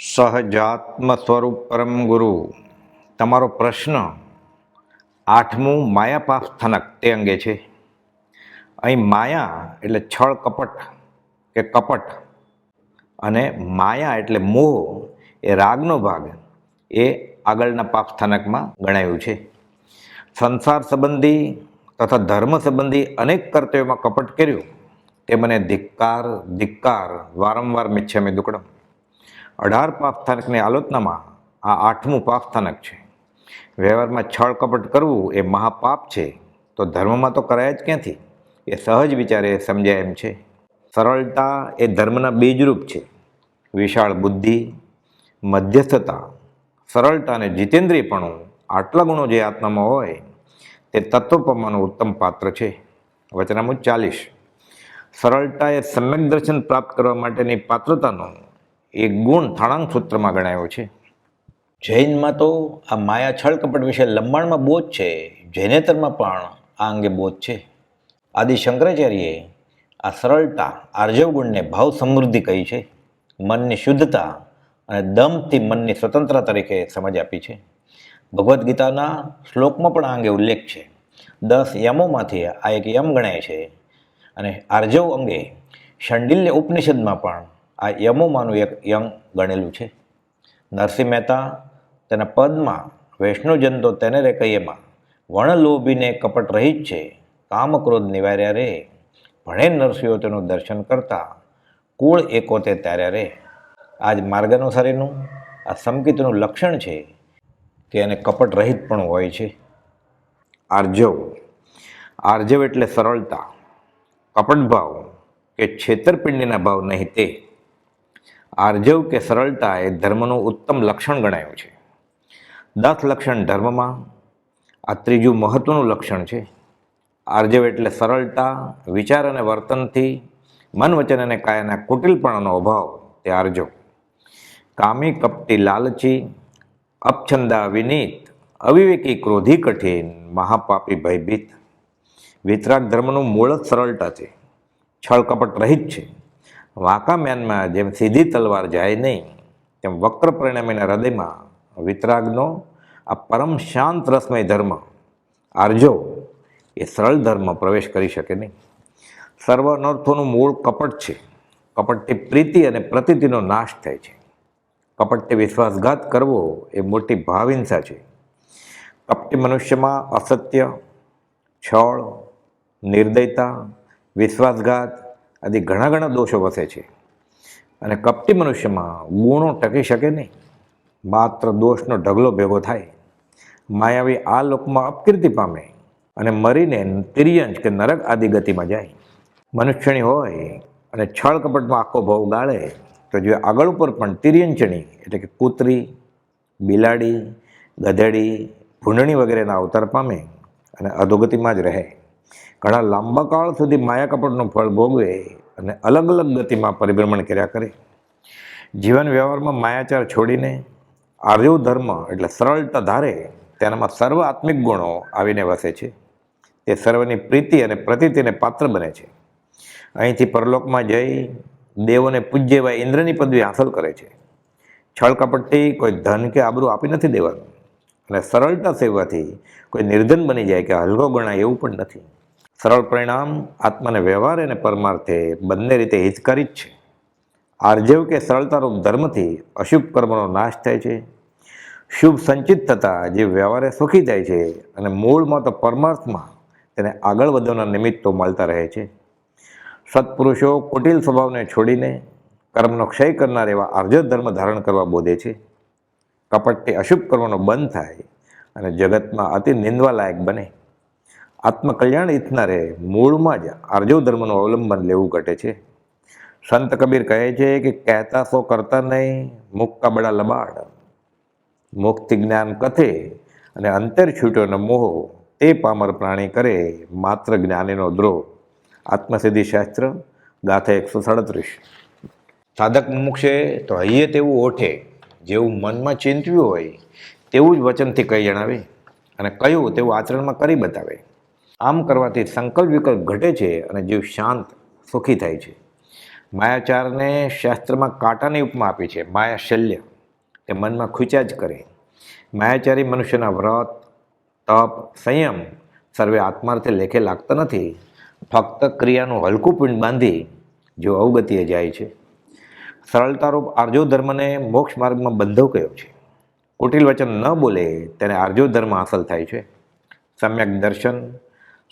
સહજાત્મ સ્વરૂપ પરમ ગુરુ. તમારો પ્રશ્ન આઠમું માયાપાપ સ્થાનક તે અંગે છે. અહીં માયા એટલે છળ કપટ કે કપટ અને માયા એટલે મોહ એ રાગનો ભાગ એ આગળના પાપ સ્થાનકમાં ગણાયું છે. સંસાર સંબંધી તથા ધર્મ સંબંધી અનેક કર્તવ્યોમાં કપટ કર્યું. તે મને ધિક્કાર ધિક્કાર, વારંવાર મિચ્છામી દુકડમ. અઢાર પાપ સ્થાનકની આલોચનામાં આ આઠમું પાપ છે. વ્યવહારમાં છળ કપટ કરવું એ મહાપાપ છે. તો ધર્મમાં તો કરાય જ ક્યાંથી? એ સહજ વિચારે સમજાય એમ છે. સરળતા એ ધર્મના બીજરૂપ છે. વિશાળ બુદ્ધિ, મધ્યસ્થતા, સરળતા અને જીતેન્દ્રિયપણું આટલા ગુણો જે આત્મામાં હોય, તે તત્વપમાનું ઉત્તમ પાત્ર છે. વચનામું ચાલીસ. સરળતા એ સમ્યક દર્શન પ્રાપ્ત કરવા માટેની પાત્રતાનો એક ગુણ થાણાંગ સૂત્રમાં ગણાયો છે. જૈનમાં તો આ માયા છળ કપટ વિશે લંબાણમાં બોધ છે, જૈનેતરમાં પણ આ અંગે બોધ છે. આદિ શંકરાચાર્યે આ સરળતા, આર્જવ ગુણને ભાવ સમૃદ્ધિ કહી છે, મનની શુદ્ધતા અને દમથી મનની સ્વતંત્રતા તરીકે સમજ આપી છે. ભગવદ્ ગીતાના શ્લોકમાં પણ આ અંગે ઉલ્લેખ છે. દસ યમોમાંથી આ એક યમ ગણાય છે અને આર્જવ અંગે શંડિલ્ય ઉપનિષદમાં પણ આ યમોમાંનું એક યમ ગણેલું છે. નરસિંહ મહેતા તેના પદમાં વૈષ્ણવજન તો તેને રે કહીએમાં વણ લોભીને કપટ રહી જ છે કામક્રોધ નિવાર્યા રે, ભણે નરસિંહો તેનું દર્શન કરતા, કુળ એકોતે ત્યાર્યા રે. આજ માર્ગાનુસારીનું, આ સમકિતનું લક્ષણ છે કે એને કપટ રહિત પણ હોય છે. આર્જવ આર્જવ એટલે સરળતા કપટ ભાવ કે છેતરપિંડીના ભાવ નહીં તે. આર્જવ કે સરળતા એ ધર્મનું ઉત્તમ લક્ષણ ગણાયું છે. દસ લક્ષણ ધર્મમાં, આ ત્રીજું મહત્વનું લક્ષણ છે. આર્જવ એટલે સરળતા, વિચાર અને વર્તનથી મન વચન અને કાયાના કુટિલપણાનો અભાવ, તે આર્જવ. કામી કપટી લાલચી, અપછંદા વિનીત, અવિવેકી ક્રોધી કઠિન, મહાપાપી ભયભીત. વિતરાગ ધર્મનું મૂળ જ સરળતા છે. છળ કપટ રહિત છે. વાંકા મ્યાનમાં જેમ સીધી તલવાર જાય નહીં, તેમ વક્ર પરિણામીના હૃદયમાં વિતરાગનો, આ પરમ શાંત રસમય ધર્મ આર્જો એ સરળ ધર્મ પ્રવેશ કરી શકે નહીં. સર્વ અનર્થોનું મૂળ કપટ છે. કપટથી પ્રીતિ અને પ્રતીતિનો નાશ થાય છે. કપટથી વિશ્વાસઘાત કરવો એ મોટી ભાવહિંસા છે. કપટી મનુષ્યમાં અસત્ય, છળ, નિર્દયતા, વિશ્વાસઘાત આદિ ઘણા ઘણા દોષો વસે છે. અને કપટી મનુષ્યમાં ગુણો ટકી શકે નહીં. માત્ર દોષનો ઢગલો ભેગો થાય. માયાવી આ લોકમાં અપકીર્તિ પામે અને મરીને તિર્યંશ કે નરક આદિ ગતિમાં જાય. મનુષ્યની હોય અને છળ કપટમાં આખો ભાવ ગાળે, તો જો આગળ ઉપર પણ તિર્યંચણી એટલે કે કૂતરી, બિલાડી, ગધેડી, ભૂંડણી વગેરેના અવતાર પામે અને અધોગતિમાં જ રહે. ઘણા લાંબા કાળ સુધી માયા કપટનું ફળ ભોગવે અને અલગ અલગ ગતિમાં પરિભ્રમણ કર્યા કરે. જીવન વ્યવહારમાં માયાચાર છોડીને આર્યવ ધર્મ એટલે સરળતા ધારે તેનામાં સર્વ આત્મિક ગુણો આવીને વસે છે. તે સર્વની પ્રીતિ અને પ્રતીતિને પાત્ર બને છે. અહીંથી પરલોકમાં જઈ દેવોને પૂજ્ય એવા ઇન્દ્રની પદવી હાંસલ કરે છે. છળ કપટથી કોઈ ધન કે આબરૂ આપી નથી દેવાનું અને સરળતા સેવવાથી કોઈ નિર્ધન બની જાય કે હલકો ગણાય એવું પણ નથી. સરળ પરિણામ આત્માને વ્યવહાર અને પરમાર્થે બંને રીતે હિતકારી જ છે. આર્જવ કે સરળતારૂપ ધર્મથી અશુભ કર્મનો નાશ થાય છે. શુભ સંચિત થતાં જે વ્યવહારે સુખી થાય છે અને મૂળમાં તો પરમાર્થમાં તેને આગળ વધવાના નિમિત્તો મળતા રહે છે. સત્પુરુષો કુટિલ સ્વભાવને છોડીને કર્મનો ક્ષય કરનાર એવા આર્જવ ધર્મ ધારણ કરવા બોધે છે. કપટથી અશુભ કરવાનો બંધ થાય અને જગતમાં અતિ નિંદવાલાયક બને. આત્મકલ્યાણ ઇચ્છનારે મૂળમાં જ આર્જવ ધર્મનું અવલંબન લેવું ઘટે છે. સંત કબીર કહે છે કે કહેતા સો કરતા નહીં મુક્કા બડા લબાડ. મુક્તિ જ્ઞાન કથે અને અંતર છૂટ્યો ન મોહ, તે પામર પ્રાણી કરે માત્ર જ્ઞાનીનો દ્રોહ. આત્મસિદ્ધિ શાસ્ત્ર, ગાથા એકસો સાડત્રીસ. સાધક મુમુક્ષે તો હૈયે તેવું ઓઠે, જેવું મનમાં ચિંત્યું હોય, તેવું જ વચનથી કહી જણાવે અને કયું તેવું આચરણમાં કરી બતાવે. આમ કરવાથી સંકલ્પ વિકલ્પ ઘટે છે અને જીવ શાંત, સુખી થાય છે. માયાચારને શાસ્ત્રમાં કાંટાની ઉપમા આપી છે, માયા શલ્ય. તે મનમાં ખૂચ્યા જ કરે. માયાચારી મનુષ્યના વ્રત, તપ, સંયમ સર્વે આત્માર્થે લેખે લાગતા નથી. ફક્ત ક્રિયાનું હલકું પિંડ બાંધી જો અવગતિએ જાય છે. સરળતારૂપ આર્જો ધર્મને મોક્ષ માર્ગમાં બંધો કયો છે. કુટિલ વચન ન બોલે, તેને આર્જો ધર્મ હાંસલ થાય છે. સમ્યક દર્શન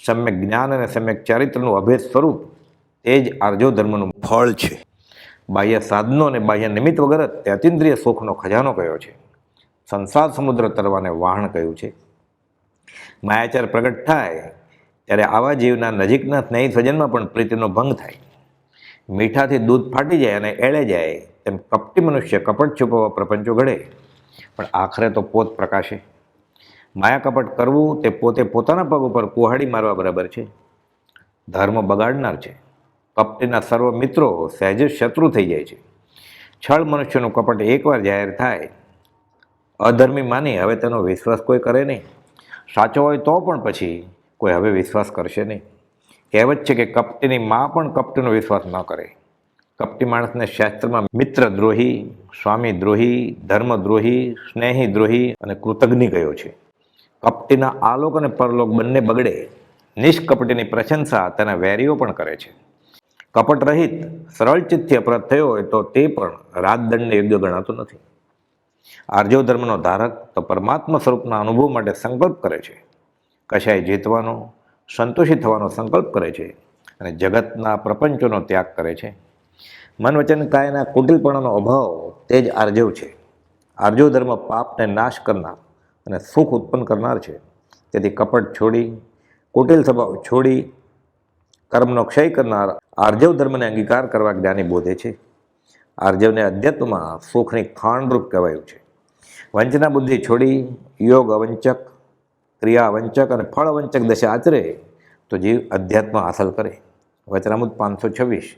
સમ્યક જ્ઞાન અને સમ્યક ચારિત્રનું અભેદ સ્વરૂપ એ જ આર્જો ધર્મનું ફળ છે. બાહ્ય સાધનો અને બાહ્ય નિમિત્ત વગર જ સુખનો ખજાનો કયો છે? સંસાર સમુદ્ર તરવાને વાહણ કહ્યું છે? માયાચાર પ્રગટ થાય ત્યારે આવા જીવના નજીકના સ્નેહી સ્વજનમાં પણ પ્રીતિનો ભંગ થાય. મીઠાથી દૂધ ફાટી જાય અને એળે જાય તેમ કપટી મનુષ્ય કપટ છુપાવવા પ્રપંચો ઘડે. પણ આખરે તો પોત પ્રકાશે. માયા કપટ કરવું તે પોતે પોતાના પગ ઉપર કુહાડી મારવા બરાબર છે. ધર્મ બગાડનાર છે. કપટીના સર્વ મિત્રો સહેજ શત્રુ થઈ જાય છે. છળ મનુષ્યનું કપટ એકવાર જાહેર થાય, અધર્મી માની હવે તેનો વિશ્વાસ કોઈ કરે નહીં. સાચો હોય તો પણ પછી કોઈ હવે વિશ્વાસ કરશે નહીં. કહેવત છે કે કપટીની મા પણ કપટીનો વિશ્વાસ ન કરે. કપટી માણસને શાસ્ત્રમાં મિત્ર દ્રોહી, સ્વામી દ્રોહી ધર્મદ્રોહી સ્નેહી દ્રોહી અને કૃતજ્ઞ ગયો છે. કપટીના આલોક અને પરલોક બંને બગડે, નિષ્કપટીની પ્રશંસા તેના વેરીઓ પણ કરે છે. કપટ રહિત, સરળ ચિત્તથી અપરાધ થયો હોય તો તે પણ રાજદંડને યોગ્ય ગણાતો નથી. આર્જો ધર્મનો ધારક તો પરમાત્મા સ્વરૂપના અનુભવ માટે સંકલ્પ કરે છે. કશાય જીતવાનો સંતોષી થવાનો સંકલ્પ કરે છે અને જગતના પ્રપંચોનો ત્યાગ કરે છે. મન વચન કાયના કુટિલપણાનો અભાવ તે જ આર્જવ છે. આર્જવ ધર્મ પાપને નાશ કરનાર અને સુખ ઉત્પન્ન કરનાર છે. તેથી કપટ છોડી, કુટિલ સ્વભાવ છોડી, કર્મનો ક્ષય કરનાર આર્જવ ધર્મને અંગીકાર કરવા જ્ઞાની બોધે છે. આર્જવને અધ્યાત્મમાં સુખની ખાણરૂપ કહેવાયું છે. વંચના બુદ્ધિ છોડી, યોગ અવંચક, ક્રિયા અવંચક અને ફળ અવંચક દશા આચરે તો જીવ અધ્યાત્મ હાંસલ કરે. વચનામુદ પાંચસો છવ્વીસ.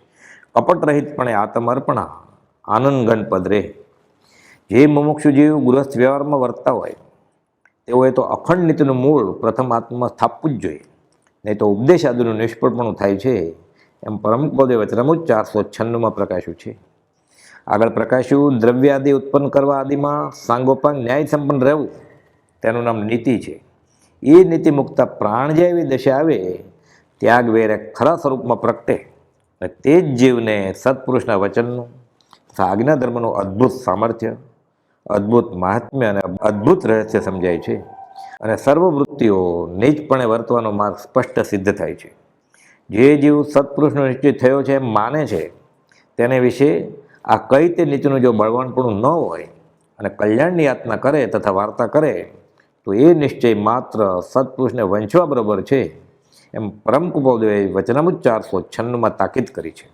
કપટરહિતપણે આત્મઅર્પણા આનંદ ગણપદ રહે જે મુમુક્ષુ જીવ ગૃહસ્થ વ્યવહારમાં વર્તતા હોય તેઓએ તો અખંડ નીતિનું મૂળ પ્રથમ આત્મા સ્થાપવું જ જોઈએ. નહીં તો ઉપદેશ આદુનું નિષ્ફળપણું થાય છે. એમ પરમપદે પદે વચનામુદ ચારસો છન્નુંમાં પ્રકાશ્યું છે. આગળ પ્રકાશ્યું, દ્રવ્યાદિ ઉત્પન્ન કરવા આદિમાં સાંગોપાંગ ન્યાય સંપન્ન રહેવું. તેનું નામ નીતિ છે. એ નીતિ મુક્ત પ્રાણ જે એવી દશા આવે, ત્યાગ વેરે ખરા સ્વરૂપમાં પ્રગટે. અને તે જ જીવને સત્પુરુષના વચનનું આજ્ઞા ધર્મનું અદ્ભુત સામર્થ્ય અદ્ભુત મહાત્મ્ય અને અદ્ભુત રહસ્ય સમજાય છે. અને સર્વવૃત્તિઓ નિજપણે વર્તવાનો માર્ગ સ્પષ્ટ સિદ્ધ થાય છે. જે જીવ સત્પુરુષનો નિશ્ચિત થયો છે એમ માને છે, તેને વિશે આ કઈ તે નીચનું જો બળવાનપણું ન હોય અને કલ્યાણની યાતના કરે તથા વાર્તા કરે, તો એ નિશ્ચય માત્ર સત્પુરુષને વંચવા બરાબર છે એમ પરમ કુપોદેવે વચનામુજ ચારસો છન્નુંમાં તાકીદ કરી છે.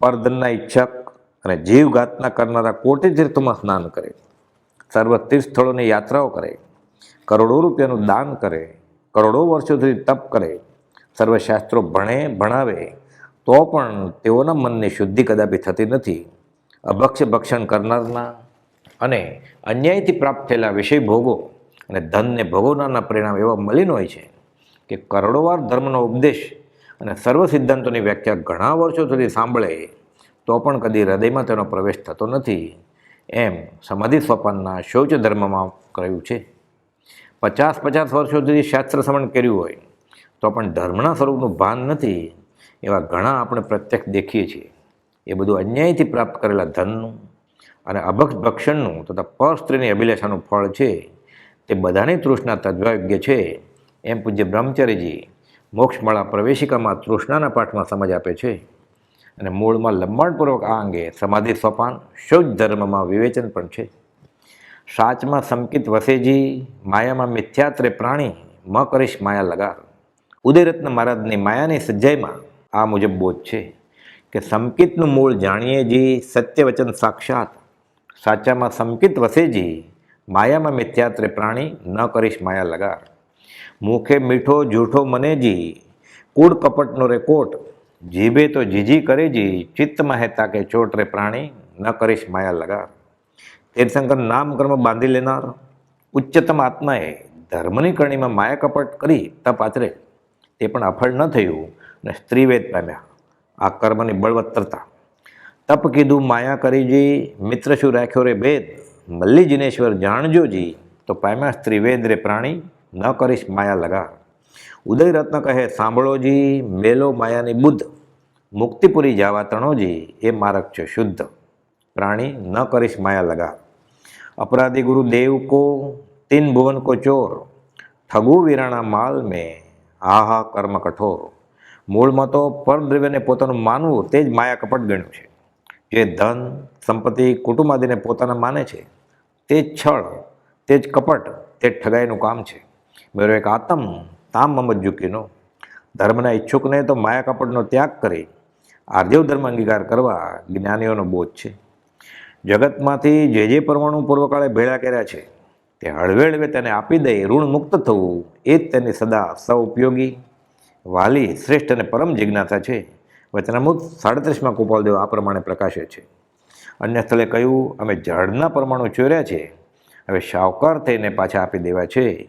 પરધનના ઈચ્છક અને જીવઘાતના કરનારા કોટી તીર્થોમાં સ્નાન કરે. સર્વ તીર્થ સ્થળોની યાત્રાઓ કરે. કરોડો રૂપિયાનું દાન કરે. કરોડો વર્ષો સુધી તપ કરે. સર્વશાસ્ત્રો ભણે, ભણાવે. તો પણ તેઓના મનની શુદ્ધિ કદાપી થતી નથી. અભક્ષ્ય ભક્ષણ કરનારના અને અન્યાયથી પ્રાપ્ત થયેલા વિષય ભોગો અને ધનને ભોગવનારના પરિણામ એવા મલિન હોય છે કે કરોડોવાર ધર્મનો ઉપદેશ અને સર્વ સિદ્ધાંતોની વ્યાખ્યા ઘણા વર્ષો સુધી સાંભળે. તો પણ કદી હૃદયમાં તેનો પ્રવેશ થતો નથી. એમ સમાધિ સ્વપાનના શૌચ ધર્મમાં કહ્યું છે. પચાસ પચાસ વર્ષો સુધી શાસ્ત્ર શ્રવણ કર્યું હોય, તો પણ ધર્મના સ્વરૂપનું ભાન નથી. એવા ઘણા આપણે પ્રત્યક્ષ દેખીએ છીએ. એ બધું અન્યાયથી પ્રાપ્ત કરેલા ધનનું અને અભક્ષ ભક્ષણનું તથા પર સ્ત્રીની અભિલાષાનું ફળ છે. તે બધાની તૃષ્ણા તદ્વાયોગ્ય છે. એમ પૂજ્ય બ્રહ્મચર્યજી મોક્ષમાળા પ્રવેશિકામાં તૃષ્ણાના પાઠમાં સમજ આપે છે. અને મૂળમાં લંબાણપૂર્વક આ અંગે સમાધિ સોપાન શુદ્ધ ધર્મમાં વિવેચન પણ છે. સાચમાં સંકિત વસેજી, માયામાં મિથ્યાત્રે પ્રાણી, મ કરીશ માયા લગાર. ઉદયરત્ન મહારાજની માયાની સજ્જાઈમાં આ મુજબ બોધ છે કે સંકિતનું મૂળ જાણીએ જી સત્ય વચન સાક્ષાત. સાચામાં સંકિત વસેજી, માયામાં મિથ્યાત્રે પ્રાણી ન કરીશ માયા લગાર. મુખે મીઠો, જૂઠો મનેજી કૂડ કપટનો રે જીભે તો જીજી કરેજી, ચિત્તમાં હે તાકે ચોટ રે પ્રાણી, ન કરીશ માયા લગાર. તીર્થંકર નામ કર્મ બાંધી લેનાર, ઉચ્ચતમ આત્માએ ધર્મની કરણીમાં માયા કપટ કરી તપ આચરે. તે પણ અફળ ન થયું અને સ્ત્રીવેદ પામ્યા. આ કર્મની બળવત્તરતા. તપ કીધું, માયા કરીજી મિત્ર શું રાખ્યો રે ભેદ. મલ્લી જિનેશ્વર જાણજોજી તો પામ્યા સ્ત્રીવેદ રે પ્રાણી, ન કરીશ માયા લગા ઉદયરત્ન કહે, સાંભળોજી, મેલો માયાની બુદ્ધ મુક્તિપુરી જાવા તણોજી, એ મારક છે શુદ્ધ. પ્રાણી ન કરીશ માયા લગા. અપરાધી ગુરુ દેવ કો, તીન ભુવન કો ચોર. ઠગુ વીરાણા માલ મેં હા કર્મ કઠોર. મૂળમાં તો પરમદ્રવ્યને પોતાનું માનવું તે જ માયા કપટ ગણ્યું છે. જે ધન, સંપત્તિ, કુટુંબ આદિને પોતાના માને છે, તે જ છળ, તે જ કપટ, તે ઠગાઈનું કામ છે. મેરો એક આતમ તામ મમજ્જુકીનો ધર્મના ઈચ્છુકને તો માયા કપટનો ત્યાગ કરી આર્જવ ધર્મ અંગીકાર કરવા જ્ઞાનીઓનો બોધ છે. જગતમાંથી જે જે પરમાણુ પૂર્વકાળે ભેળા કર્યા છે, તે હળવે હળવે તેને આપી દઈ ઋણ મુક્ત થવું, એ જ તેની સદા સૌ ઉપયોગી વાલી શ્રેષ્ઠ અને પરમ જિજ્ઞાસા છે. વચનામૃત સાડત્રીસમાં ગોપાલદેવ આ પ્રમાણે પ્રકાશે છે. અન્ય સ્થળે કહ્યું, અમે જળના પરમાણુ ચોર્યા છે. હવે શાવકાર થઈને પાછા આપી દેવા છે.